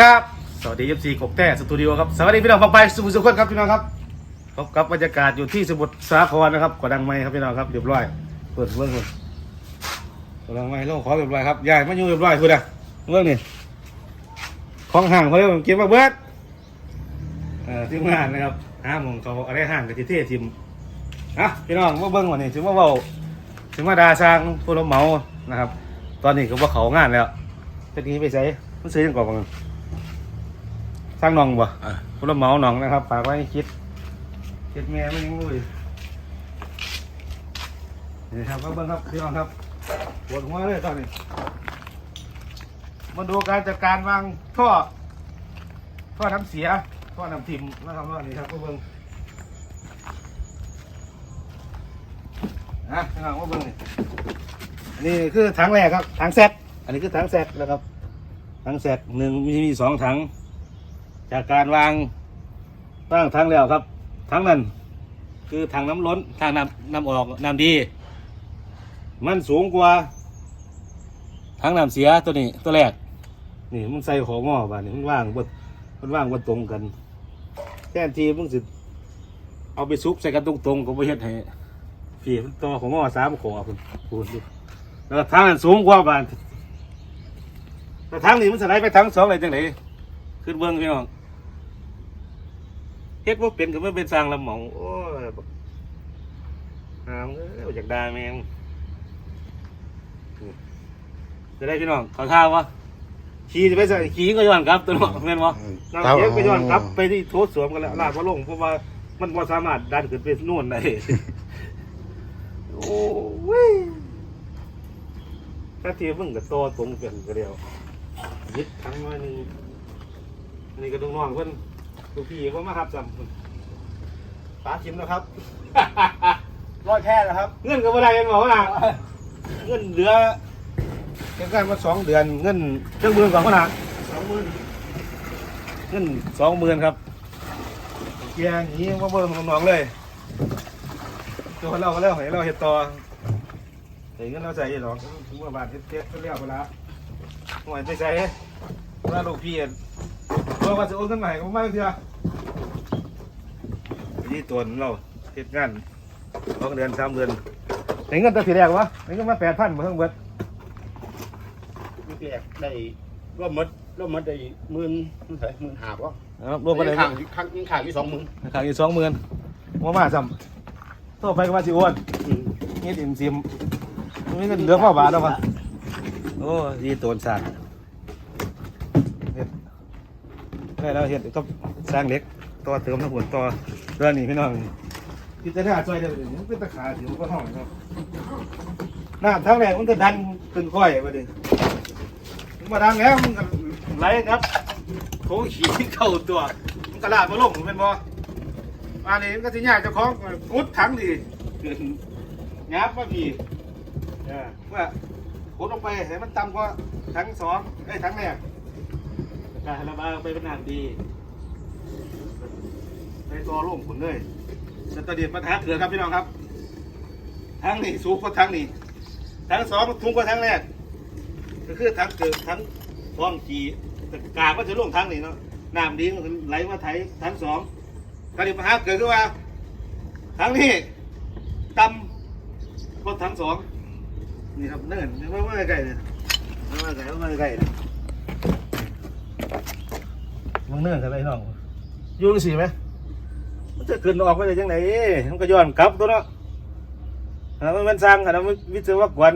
ครับ สวัสดีเอฟซีกบแต้สตูดิโอครับสวัสดีพี่น้องฟังไปสุขุมสุขคนครับพี่น้องครับพบกับบรรยากาศอยู่ที่สมุทรสาครนะครับกดดังไม้ครับพี่น้องครับเรียบร้อยเปิดเบื้องคนกดดังไม้ลงขอเรียบร้อยครับยายมาอยู่เรียบร้อยคุณอะเบื้องนี่ของห่างเขาเรียกว่าเก็บมาเบิดเอ่อทีมงานนะครับห้าโมงเขาอะไรห่างกับที่เท่ทีมอะพี่น้องมาเบิ้งวันนี้ถึงว่าเบาถึงมาดาสร้างผู้รับเหมานะครับ ตอนนี้ก็ว่าเขางานแล้วจะนี้ไปใช้มันซื้อยังก่อนบ้าง สร้างหนองบ่อะผู้รับเหมาหนองนะครับฝากไว้ให้คิด คิดแม่ไม่ยังรู้อยู่นี่ครับก็เบิ้งครับพี่น้องครับปวดหัวเลยตอนนี้ มาดูการจัดการวางท่อท่อน้ำเสียท่อน้ำทิมนะครับว่านี่ครับก็เบิ้งนะพี่น้องก็เบิ้งนี่อันนี้คือถังแรกครับถังแซดอันนี้คือถังแซดนะครับถังแซดหนึ่งมีมีสองถัง จากการวางตั้งถังแล้วครับถังนั้น คือถังน้ำล้นถังน้ำน้ำออกน้ำดี มันสูงกว่าถังน้ำเสียตัวนี้ตัวแรก นี่มึงใส่ของงอบานี่มึงว่างบนมันว่างบนตรงกันแทนทีมึงสิเอาไปซุกใส่กันตรงๆก็บ่เฮ็ดให้พี่มันต่อของงอสามขอคุณพูดดูแล้วทางนั้นสูงกว่าบานแต่ทางนี้มันสไลด์ไปทางสองเลยจังไดขึ้นเบื้องพี่น้อง ฮ็ดบ่เป็นก็ไม่เป็นสร้างลำหมองโอ้ยบักหามเอ้ยอยากได้แม่งนี่จะได้พี่น้องขอท่าวะขี่จะไปใส่ขี่ก็ย้อนกลับตัวเนาะแม่นบ่น้ำเสียก็ย้อนกลับไปที่โทษสวมกันแล้วลากมาลงเพราะว่ามันบ่สามารถดันขึ้นไปนู่นได้โอ้ยถ้าทีมึงกับตัวตรงกันก็เดียวยึดทั้งน้อยหนึงอันนี้ก็ต้องน้องเพิ่น ลูกพี่เขามาครับจำเพิ่นปาชิมนะครับร้อยแท้แล้วครับ เงินก็บ่ได้กันบอกว่า เงินเหลือเก็บกันมาสองเดือน เงินเครื่องมือก่อนขนาดสองหมื่นเงินสองหมื่นครับเกียร์หนีมาเบิ่งน้องๆเลยตัวเราก็แล้วให้เราเห็ดต่อเห็นเงินเราใส่หรอกถึงว่าบาทเฮ็ดเฮ็ดก็เรียกเวลาหน่วยไปใส่เวลาลูกพี่ ตัวว่าจะโอนเงินใหม่ก็ไม่เถอะนี่ตัวเราเฮ็ดงานสองเดือนสามเดือนเห็นเงินตั้งทีแรกวะเห็นเงินมาแปดพันมาทั้งเบิดมีแจกได้ร่วมมดร่วมมดได้หมื่นเท่าไหร่หมื่นห้าป่ะนะครับรวมไปเลยข้างข้างยิงข้างที่สองหมื่นขายอยู่สองหมื่นมามาซ้ำตัวไปก็มาสิอ้วนอืมนี่ติ่มซิมไม่เงินเหลือพ่อบาทแล้วครับโอ้ดีโตนสร้างเฮ็ด ได้แล้วเห็ดก็สร้างเล็กต่อเติมทั้งหมดต่อเรื่องนี้พี่น้องที่จะได้ช่วยได้เลยมันเป็นตะขาอยู่ก็ห้องครับน้ำทั้งแรกมันก็ดันขึ้นค่อยมาดิมันมาดังแล้วมันก็ไหลครับโถขี้เข้าตัว มันกระลาดมาลงเป็นบ่อันนี้มันก็สิยากเจ้าของกุดถังดีงับว่าพี่เออว่าขุดลงไปให้มันต่ำกว่าทั้งสองไอ้ยทั้งแรก การระบาไปเป็นน้ำดีในตัวร่มขุนเลยสตเดียดมาทักเถือครับพี่น้องครับ ทั้งนี้สูงกว่าทั้งนี้ทั้งสองสูงกว่าทั้งแรกก็คือทั้งเกิดทั้งท้องที่กากก็จะลงทั้งนี้เนาะน้ำดีมันไหลมาไถทั้งสองการดิปัญหาเกิดขึ้นว่าทั้งนี้ต่ำรถทั้งสองนี่ครับเนินไม่ว่าไกลเลยไม่ว่าไกลไม่ว่าไกลเลย มองเนินกันไปน้องอยุ่งสิไหมมันจะขึ้นออกไปได้ยังไงมันก็ย้อนกลับตัวเนาะอันมันสร้างอันนั้นมันวิศวกร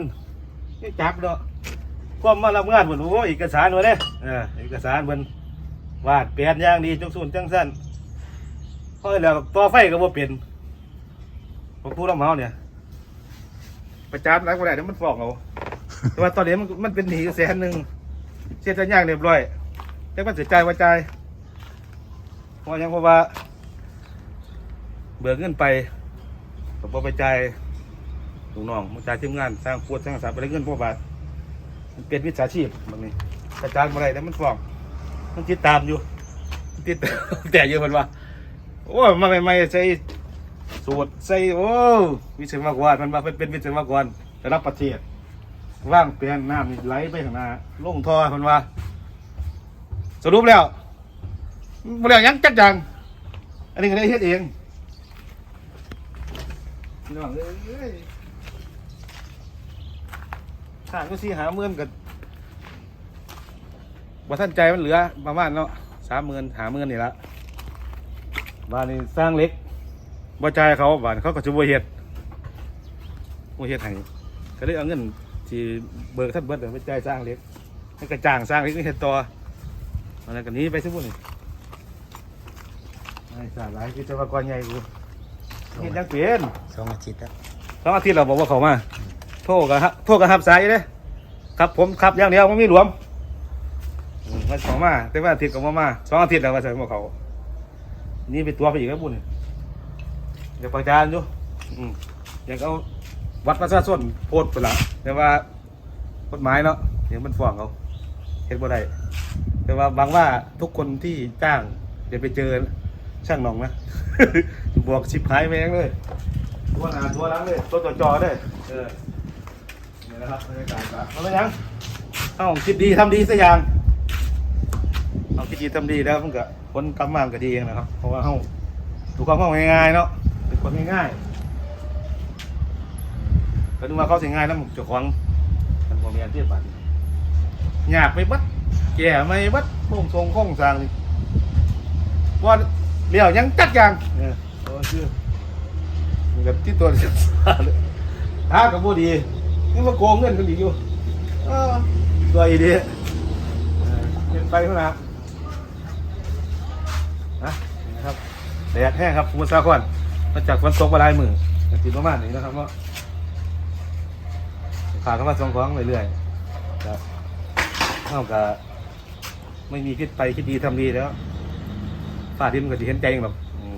นี่จับเนาะความมารับงานเหมือนโอ้เอกสารมาเนี่ยเออเอกสารมันวาดเปลี่ยนอย่างดีจังสูนจังสั้นเพราะแล้วต่อไฟก็บ่เป็นผมพูดแล้วเมาเนี่ยประจานรักบ่ได้เดี๋ยวมันฟ้องเอาแต่ว่าตอนนี้มันมันเป็นหนีแสนหนึ่งเสียสัญญาเรียบร้อยแต่มันเสียใจว่าใจ เพราะยังเพราะว่า เบิกเงินไปผมบ่ไปจ่ายลูกน้องมาจ่ายทีมงานสร้างปวดสร้างสารไปได้เงินพวกบาทมันเป็นวิชาชีพบางนี้ประจานบ่ได้แล้วมันฟ้องมันติดตามอยู่ติดแต่เยอะมันว่าโอ้ยมาใหม่ๆใส่สูตรใส่โอ้วิศวกรมันมาเป็นวิศวกรระดับประเทศว่างเปลี่ยนน้ำนี่ไหลไปข้างหน้าลงท่อมันว่าสรุปแล้ว บ่แล้วยังจักอย่าง อันนี้ก็ได้เฮ็ดเองพี่น้องเอ้ยข้างก็สิหาเมื่อนกับบ่ทันใจมันเหลือประมาณเนาะสามหมื่นหาหมื่นนี่ละบ้านนี้สร้างเล็กบ่จ่ายเขาบ้านเขาก็จะบ่เฮ็ดบ่เฮ็ดให้ก็เลยเอาเงินที่เบิกท่านเบิดไปจ่ายสร้างเล็กให้กระจ่างสร้างเล็กนี่เฮ็ดต่อมันก็หนี้ไปซิบุนี่ ไอ้สาหลายคือจะว่ากรใหญ่กูเฮ็ดยังเปลี่ยนสองอาทิตย์แล้วสองอาทิตย์เราบอกว่าเขามาโทษกันฮะโทษกันทับสายเลยครับผมขับอย่างเดียวไม่มีหลวมอืมมันสองมาแต่ว่าอาทิตย์ก็มามาสองอาทิตย์แล้วว่าใส่พวกเขา นี่เป็นตัวไปอีกแล้วบุญนี่อยากประจานอยู่อืมอยากเอาวัดประชาชนโพดไปละแต่ว่ากฎหมายเนาะเดี๋ยวมันฟ้องเขาเห็นบ่ได้แต่ว่าบางว่าทุกคนที่จ้างเดี๋ยวไปเจอ ช่างหนองนะ บวกชิบหายแมงเลยตัวหนาตัวหลังเลยตัวจอจอๆเลยเออนี่นะครับบรรยากาศครับเอาไปยังเอาคิดดีทำดีสักอย่างเอาคิดดีทำดีแล้วมันก็คนกำมานก็ดีเองนะครับ เพราะว่าเขาถูกความเข้าง่ายๆเนาะเป็นคนง่ายๆก็ดูว่าเขาสิง่ายแล้วมันเจ้าของมันบ่มีอันเทียบบันอยากไปบัดแก่ไม่บัดโค้งทรงโค้งสร้างนี่ว่า เลี้ยวยังจัดอย่างเออโอ้ชื่อมันกับที่ตัวเสียเลยหากับบูดีนี่มาโกงเงินกันอีกอยู่เออตัวอีดีเออเงินไปเท่านั้นนะนี่นะครับแดดแห้งครับคุณผู้ชมมาจากฝนตกมาหลายมือแต่ติดประมาณนี้นะครับว่าขาเข้ามาส่งของเรื่อยๆครับเท่ากับไม่มีคิดไปคิดดีทำดีแล้ว ฝ่าดินก็จะเห็นใจเองหรอกอืม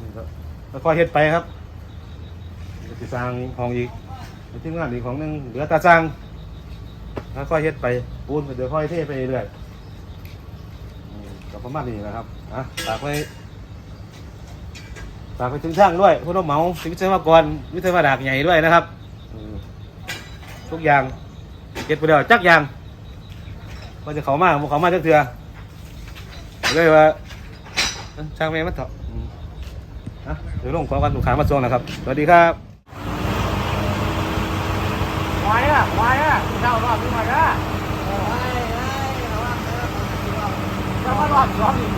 นี่ก็แล้วก็เฮ็ดไปครับจะสร้างห้องอีกที่งานอีกของหนึงเหลือแตาสร้างแล้วค่อยเฮ็ดไปปูนก็เดี๋ยวค่อยเทไปเรื่อยๆอืมก็ประมาณนี้นะครับอะฝากไว้ฝากไปถึงช่างด้วยผู้รับเหมาถึงวิศวกรวิศวดากใหญ่ด้วยนะครับทุกอย่างเก็บไปเดียวจักอย่างก็จะเขามากเขามาจักเถื่อเลยว่า ช่างแม่งมันเถอะอืมอะเดี๋ยวลงขอกันลูกค้ามาส่งนะครับ สวัสดีครับวายอะวายอะเจ้ารอบนี้มาจ้าเจ้ารอบรอบอีก